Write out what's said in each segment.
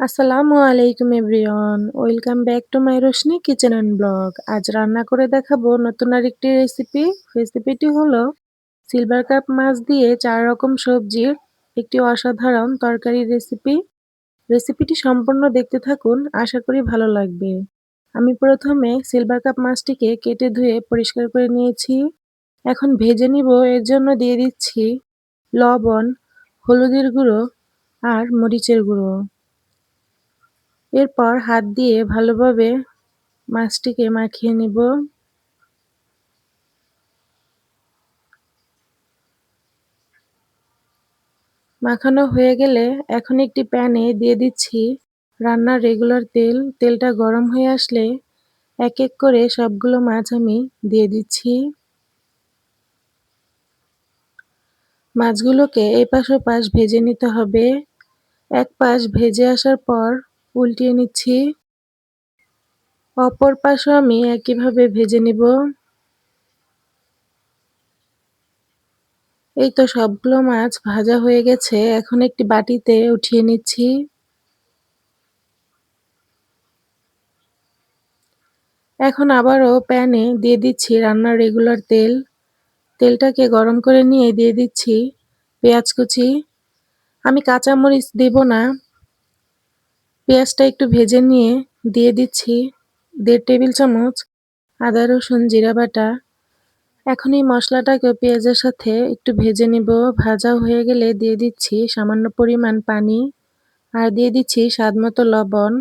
আসসালামু আলাইকুম everyone, welcome back to my Roshni kitchen and blog. আজ রান্না করে দেখাবো নতুন আরেকটি রেসিপি রেসিপিটি হলো সিলভার কাপ মাছ দিয়ে চার রকম সবজির একটি অসাধারণ তরকারি রেসিপি রেসিপিটি সম্পূর্ণ দেখতে থাকুন, আশা করি ভালো লাগবে। আমি প্রথমে সিলভার কাপ মাছটিকে কেটে ধুয়ে পরিষ্কার করে নিয়েছি। এখন ভেজে নিব, এর জন্য দিয়ে দিচ্ছি লবণ, হলুদের গুঁড়ো আর মরিচের গুঁড়ো। এরপর হাত দিয়ে ভালোভাবে মাছটিকে মাখিয়ে নিব। মাখানো হয়ে গেলে এখন একটি প্যানে দিয়ে দিচ্ছি রান্নার রেগুলার তেল। তেলটা গরম হয়ে আসলে এক এক করে সবগুলো মাছ আমি দিয়ে দিচ্ছি। মাছগুলোকে এপাশ ওপাশ ভেজে নিতে হবে। এক পাশ ভেজে আসার পর উল্টিয়ে নিচ্ছি। অপর পাশও আমি একইভাবে ভেজে নিব। এই তো সবগুলো মাছ ভাজা হয়ে গেছে, এখন একটি বাটিতে উঠিয়ে নিচ্ছি। এখন আবারও প্যানে দিয়ে দিচ্ছি রান্নার রেগুলার তেল। তেলটাকে গরম করে নিয়ে দিয়ে দিচ্ছি পেঁয়াজ কুচি। আমি কাঁচামরিচ দেব না। পেঁয়াজটা একটু ভেজে নিয়ে দিয়ে দিচ্ছি দেড় টেবিল চামচ আদা, রসুন, জিরা বাটা। এখন এই মশলাটাকে পেঁয়াজের সাথে একটু ভেজে নিব। ভাজা হয়ে গেলে দিয়ে দিচ্ছি সামান্য পরিমাণ পানি আর দিয়ে দিচ্ছি স্বাদ মতো লবণ,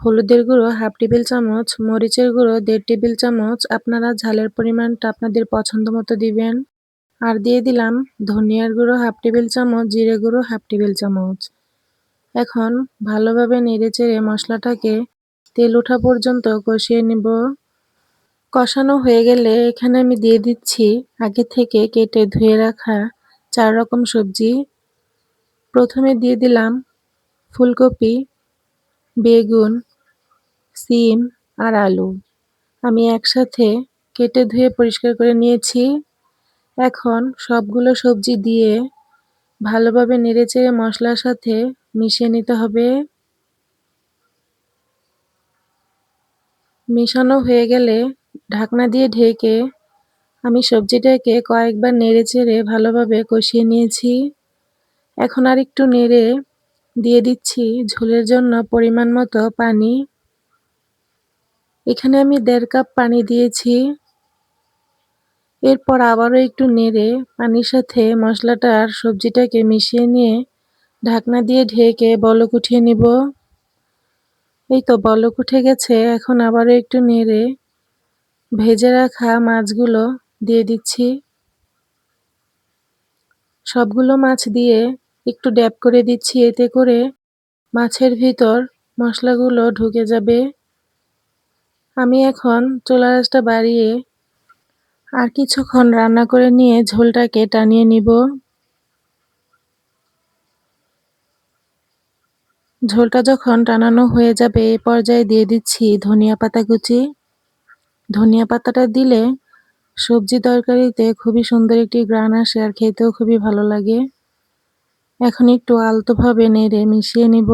হলুদের গুঁড়ো হাফ টেবিল চামচ, মরিচের গুঁড়ো দেড় টেবিল চামচ। আপনারা ঝালের পরিমাণটা আপনাদের পছন্দ মতো দিবেন। আর দিয়ে দিলাম ধনিয়ার গুঁড়ো হাফ টেবিল চামচ, জিরে গুঁড়ো হাফ টেবিল চামচ। এখন ভালোভাবে নেড়ে চেড়ে মশলাটাকে তেল ওঠা পর্যন্ত কষিয়ে নিব। কষানো হয়ে গেলে এখানে আমি দিয়ে দিচ্ছি আগে থেকে কেটে ধুয়ে রাখা চার রকম সবজি। প্রথমে দিয়ে দিলাম ফুলকপি, বেগুন, সিম আর আলু। আমি একসাথে কেটে ধুয়ে পরিষ্কার করে নিয়েছি। এখন সবগুলো সবজি দিয়ে ভালোভাবে নেড়েচেড়ে মশলার সাথে মিশিয়ে নিতে হবে। মেশানো হয়ে গেলে ঢাকনা দিয়ে ঢেকে আমি সবজিটাকে কয়েকবার নেড়ে চেড়ে ভালোভাবে কষিয়ে নিয়েছি। এখন আর একটু নেড়ে দিয়ে দিচ্ছি ঝোলের জন্য পরিমাণ মতো পানি। এখানে আমি দেড় কাপ পানি দিয়েছি। এরপর আবারও একটু নেড়ে পানির সাথে মশলাটা আর সবজিটাকে মিশিয়ে নিয়ে ঢাকনা দিয়ে ঢেকে বলক উঠিয়ে নিব। এই তো বলক উঠে গেছে, এখন আবারও একটু নেড়ে ভেজে রাখা মাছগুলো দিয়ে দিচ্ছি। সবগুলো মাছ দিয়ে একটু ড্যাপ করে দিচ্ছি, এতে করে মাছের ভিতর মশলাগুলো ঢুকে যাবে। আমি এখন চুলা রাসটা বাড়িয়ে আর কিছুক্ষণ রান্না করে নিয়ে ঝোলটাকে টানিয়ে নিব। ঝোলটা যখন টানানো হয়ে যাবে এই পর্যায়ে দিয়ে দিচ্ছি ধনিয়া পাতা কুচি। ধনিয়া পাতাটা দিলে সবজি তরকারিতে খুবই সুন্দর একটি গ্রান আসে আর খেতেও খুবই ভালো লাগে। এখন একটু আলতোভাবে নেড়ে মিশিয়ে নিব।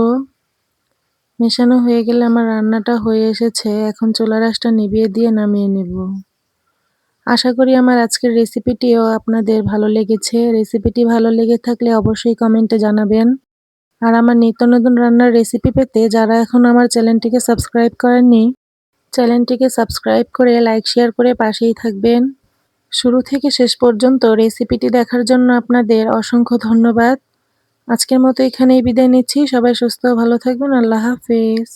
মেশানো হয়ে গেলে আমার রান্নাটা হয়ে এসেছে, এখন চোলা রাসটা নিভিয়ে দিয়ে নামিয়ে নেব। আশা করি আমার আজকের রেসিপিটিও আপনাদের ভালো লেগেছে। রেসিপিটি ভালো লেগে থাকলে অবশ্যই কমেন্টে জানাবেন। আর আমার নিত্য নতুন রান্নার রেসিপি পেতে যারা এখন আমার চ্যানেলটিকে সাবস্ক্রাইব করেননি, চ্যানেলটিকে সাবস্ক্রাইব করে লাইক শেয়ার করে পাশেই থাকবেন। শুরু থেকে শেষ পর্যন্ত রেসিপিটি দেখার জন্য আপনাদের অসংখ্য ধন্যবাদ। আজকের মতো এখানেই বিদায় নিচ্ছি। সবাই সুস্থ, ভালো থাকবেন। আল্লাহ হাফেজ।